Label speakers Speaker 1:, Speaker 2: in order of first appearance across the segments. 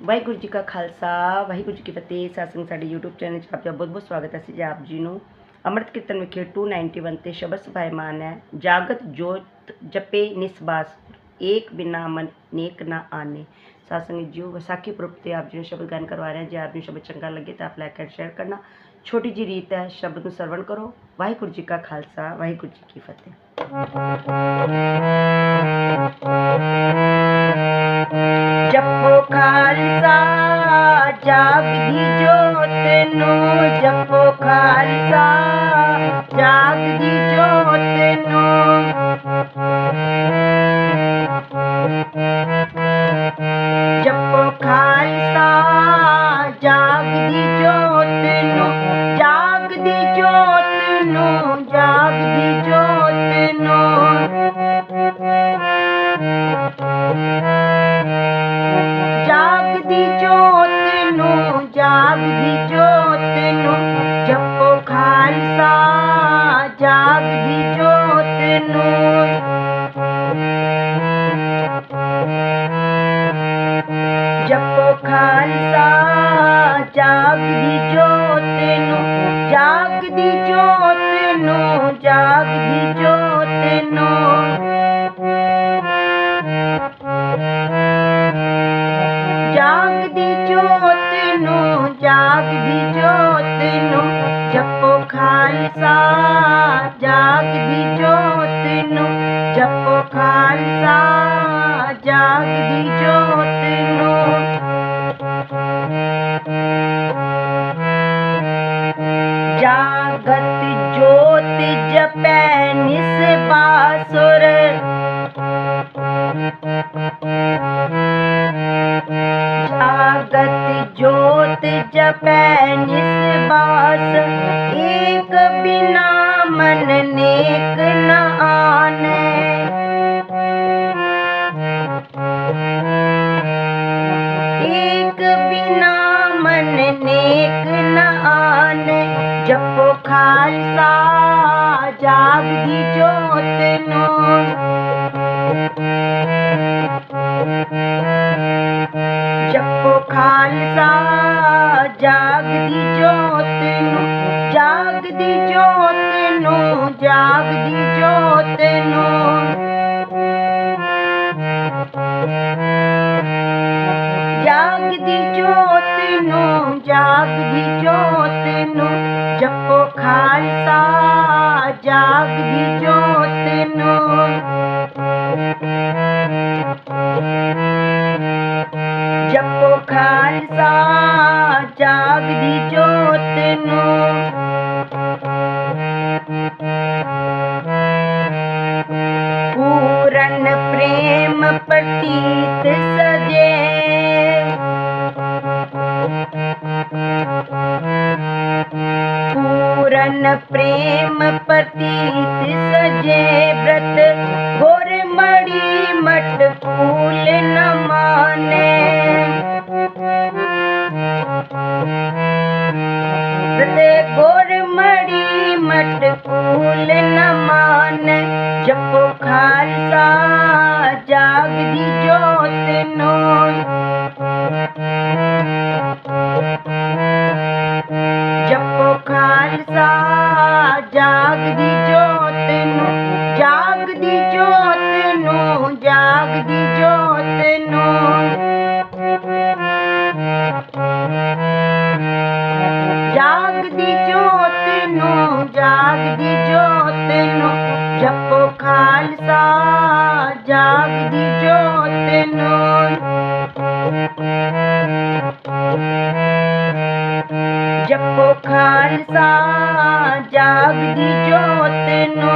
Speaker 1: ਵਾਹਿਗੁਰੂ ਜੀ ਕਾ ਖਾਲਸਾ ਵਾਹਿਗੁਰੂ ਜੀ ਕੀ ਫਤਿਹ ਸਾਸੰਗ ਸਾਡੇ YouTube channel 'ਚ ਆਪ ਦਾ ਬਹੁਤ ਬਹੁਤ ਸਵਾਗਤ ਹੈ ਅਸੀਂ ਜੀ ਆਪ ਜੀ ਨੂੰ ਅੰਮ੍ਰਿਤ ਕੀਰਤਨ ਵਿਖੇ 291 ਤੇ ਸ਼ਬਦ ਸਭਾਇਮਾਨ ਹੈ ਜਾਗਤ ਜੋਤ ਜਪੇ ਨਿਸਬਾਸ ਏਕ ਬਿਨਾ ਮਨ ਨੇਕ ਨਾ ਆਨੇ ਸਾਸੰਗ ਜੀਓ ਵਿਸਾਖੀ ਪੁਰਬ ਤੇ ਆਪ ਜੀ ਨੂੰ ਸ਼ਬਦ ਗਾਇਨ ਕਰਵਾ ਰਹੇ ਹਾਂ ਜੇ ਆਪ ਨੂੰ ਸ਼ਬਦ ਚੰਗਾ ਲੱਗੇ ਤਾਂ ਆਪ ਲਾਈਕ ਐਂਡ ਸ਼ੇਅਰ ਕਰਨਾ ਛੋਟੀ ਜੀ ਰੀਤ ਹੈ ਸ਼ਬਦ ਨੂੰ ਸਰਵਣ ਕਰੋ ਵਾਹਿਗੁਰੂ ਜੀ ਕਾ ਖਾਲਸਾ ਵਾਹਿਗੁਰੂ ਜੀ ਕੀ ਫਤਿਹ जपो ख़ालसा चाक जी जोत नो चम्बू खालसा चाक जी जोत न ਜਾਗਦੀ ਜੋ ਤੈਨੂੰ। ਜਾਗਦੀ ਜੋ ਤੈਨੂੰ ਜਾਗਦੀ ਜੋ ਤੈਨੂੰ, ਜਪੋ ਖਾਲਸਾ। ਜਾਗਦੀ ਜੋ ਤੈਨੂੰ, ਜਪੋ ਖਾਲਸਾ। ਜਾਗਦੀ ਜੋ ਜਾਗਦੀ ਜੋਤ ਨੂੰ ਜਾਗਦੀ ਜੋਤ ਨੂੰ ਜਪੋ ਖਾਲਸਾ ਜਾਗਦੀ ਜੋਤ ਨੂੰ ਜਪੋ ਖਾਲਸਾ ਜਾਗਦੀ ਜੋਤ ਨੂੰ ਪੂਰਨ ਪ੍ਰੇਮ ਪ੍ਰਤੀਤ प्रेम पति ਖਾਲਸਾ ਜਾਗਦੀ ਜੋਤ ਨੂੰ, ਜਾਗਦੀ ਜੋਤ ਨੂੰ, ਜਾਗਦੀ ਜੋਤ ਨੂੰ। ਜਾਗਦੀ ਜੋਤ ਨੂੰ, ਜਾਗਦੀ ਜੋਤ ਨੂੰ, ਜਪੋ ਖਾਲਸਾ, ਜਾਗਦੀ ਜੋਤ सा સારસા જાગતી જોતનો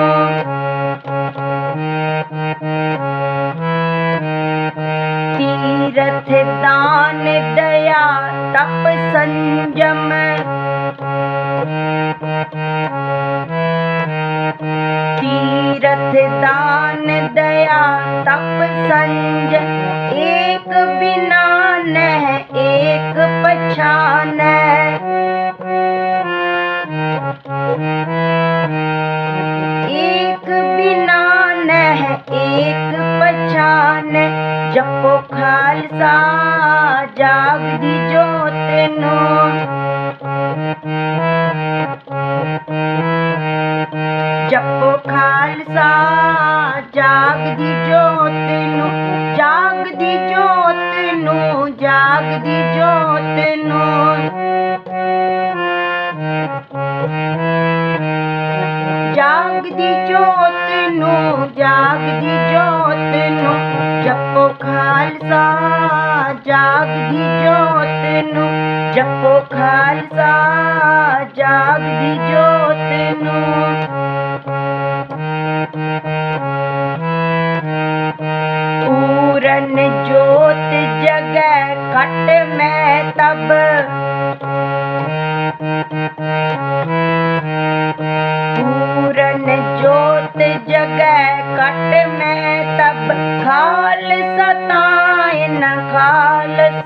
Speaker 1: तीरथ दान दया, तप संयम। तीरथ दान दया, तप संजम एक बिना न एक पछान ਜਾਗਦੀ ਜੋਤ ਨੂੰ, ਜਾਗਦੀ ਜੋਤ ਨੂੰ, ਜਾਗਦੀ ਜੋਤ ਨੂੰ। ਜਾਗਦੀ ਜੋਤ ਨੂੰ, ਜਾਗਦੀ ਜੋਤ ਨੂੰ, ਜਪੋ ਖਾਲਸਾ, ਜਾਗਦੀ ਜੋਤ ਨੂੰ, ਜਪੋ ਖਾਲਸਾ, ਜਾਗਦੀ ਜੋਤ ਨੂੰ। तब पूरन जोत जगह कट में तब खाल सताए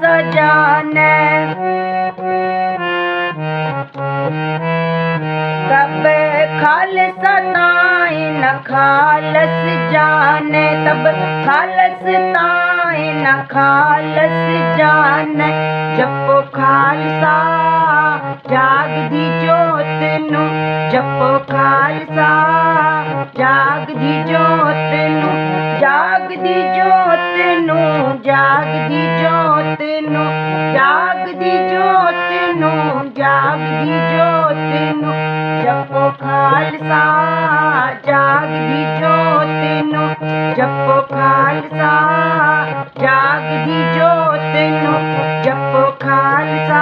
Speaker 1: सजान। तब खाल सताए न खालस जाने तब खालस ताए ਜਾਏ ਨਾ ਖਾਲਸ ਜਾਨ, ਜਪੋ ਖਾਲਸਾ ਜਾਗਦੀ ਜੋਤ ਨੂੰ ਜਪੋ ਖਾਲਸਾ ਜਾਗਦੀ ਜੋਤ ਨੂੰ ਜਾਗਦੀ ਜੋਤ ਨੂੰ ਜਾਗਦੀ ਜੋਤ ਨੂੰ ਜਾਗਦੀ ਜੋਤ ਨੂੰ ਜਾਗਦੀ ਜੋਤ ਨੂੰ। ਜਪੋ ਖਾਲਸਾ, ਜਾਗ ਦੀ ਜੋਤ ਨੂੰ ਜਪੋ ਖਾਲਸਾ, ਜਾਗ ਦੀ ਜੋਤ ਨੂੰ ਜਪੋ ਖਾਲਸਾ,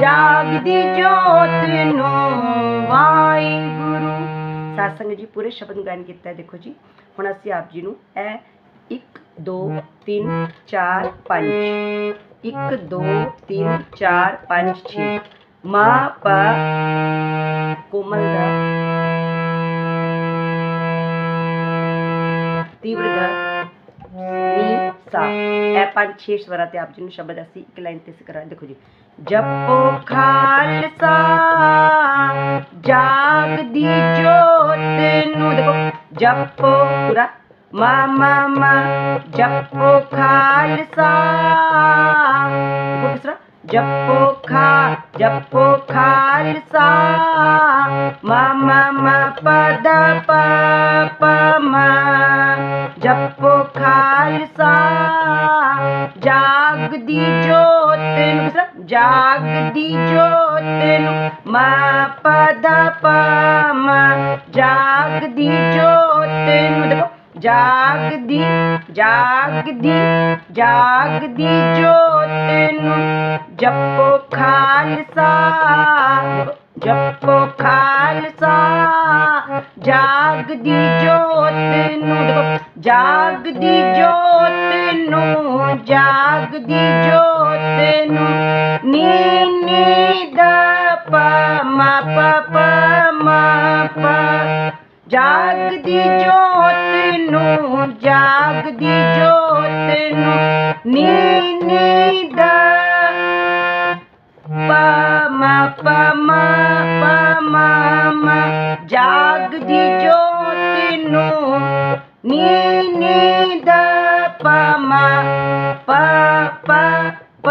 Speaker 1: ਜਾਗ ਦੀ ਜੋਤ ਨੂੰ ਵਾਹਿਗੁਰੂ। ਸਾਸੰਗ ਜੀ, ਪੂਰੇ ਸ਼ਬਦ ਗਾਇਨ ਕੀਤਾ ਦੇਖੋ ਜੀ। ਹੁਣ ਅਸੀਂ ਆਪ ਜੀ ਨੂੰ ਇਹ 1 2 3 4 5 1 2 3 4 5 6 मा पा कोमल ए पाँच स्वरा आप जी शब्द ऐसी एक लाइन ते करा देखो जी जपो खालसा जाग दी जो नु देखो जपो पूरा मा मा मा जपो खालसा जपो खा जपो खालसा मम म पद प प म जपो खालसा जाग दी ज्योत जाग दी ज्योत म पद प म। जाग दी जोत ਜਾਗਦੀ ਜਾਗਦੀ ਜਾਗਦੀ ਜੋਤ ਨੂੰ। ਜਪੋ ਖਾਲਸਾ ਜਪੋ ਖਾਲਸਾ। ਜਾਗਦੀ ਜੋਤ ਨੂੰ ਜਾਗਦੀ ਜੋਤ ਨੂੰ, ਜਾਗਦੀ ਜੋਤ ਨੂੰ। ਨੀ ਨੀ ਦਾ ਪਾ, ਮ, ਪ ਪ, ਮ, ਪ। ਜਾਗਦੀ ਜੋਤ ਨੂੰ, ਜਾਗਦੀ ਜੋਤ ਨੂੰ ਨੀ ਨੀ ਦਾ ਪ ਮ ਪ ਜਾਗਦੀ ਜੋਤ ਨੂੰ ਨੀ ਨੀ ਦਾ ਪ ਮ ਪ ਪ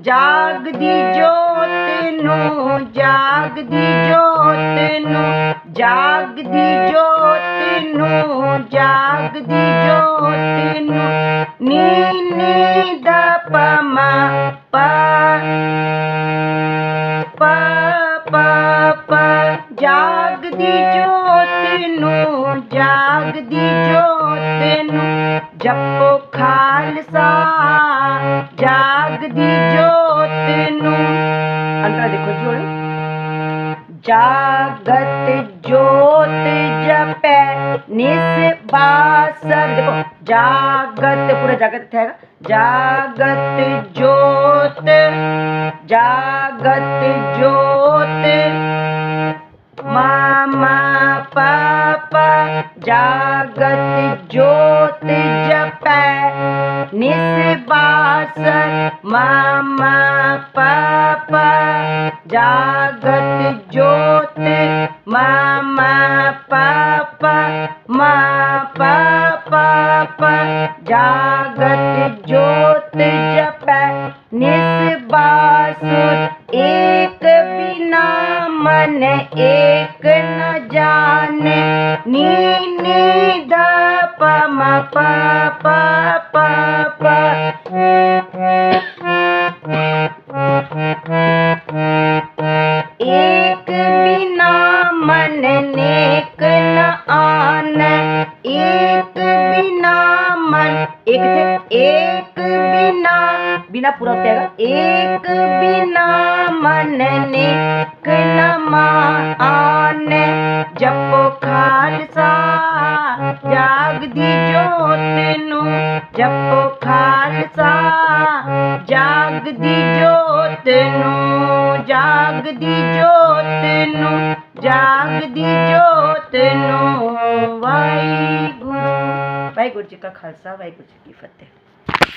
Speaker 1: ਜਾਗਦੀ ਜੋਤ जोतनु जाग दी जोतनु जाग दी जोतनु जाग दी जोतनु नी ਜਾਗਦੀ ਜੋਤ ਨੂੰ ਅੰਤਰਾ ਦੇਖੋ ਜੀ ਹੁਣ ਜਾਗਤ ਜੋਤ ਜਪੈ ਨਿਸਬਾਸਰ ਦੇਖੋ ਜਾਗਤ ਪੂਰਾ ਜਾਗਤ ਇੱਥੇ ਹੈਗਾ ਜਾਗਤ ਜੋਤ ਜਾਗਤ ਜੋਤ ਮਾ ਮਾ ਪਾ ਪਾ ਜਾਗਤ ਜੋਤ ਜਪੈ मामा, पापा, जागत ज्योति, मामा, पापा मा पापा, जागत ज्योति जप निष एक बिना मन एक न जाने नी पापा ਜਾਗਦੀ ਜੋਤ ਨੂੰ ਜਾਗਦੀ ਜੋਤ ਨੂੰ ਜਾਗਦੀ ਜੋਤ ਨੂੰ, ਵਾਹਿਗੁਰੂ। ਵਾਹਿਗੁਰੂ ਜੀ ਕਾ ਖਾਲਸਾ, ਵਾਹਿਗੁਰੂ ਜੀ ਕੀ ਫਤਿਹ।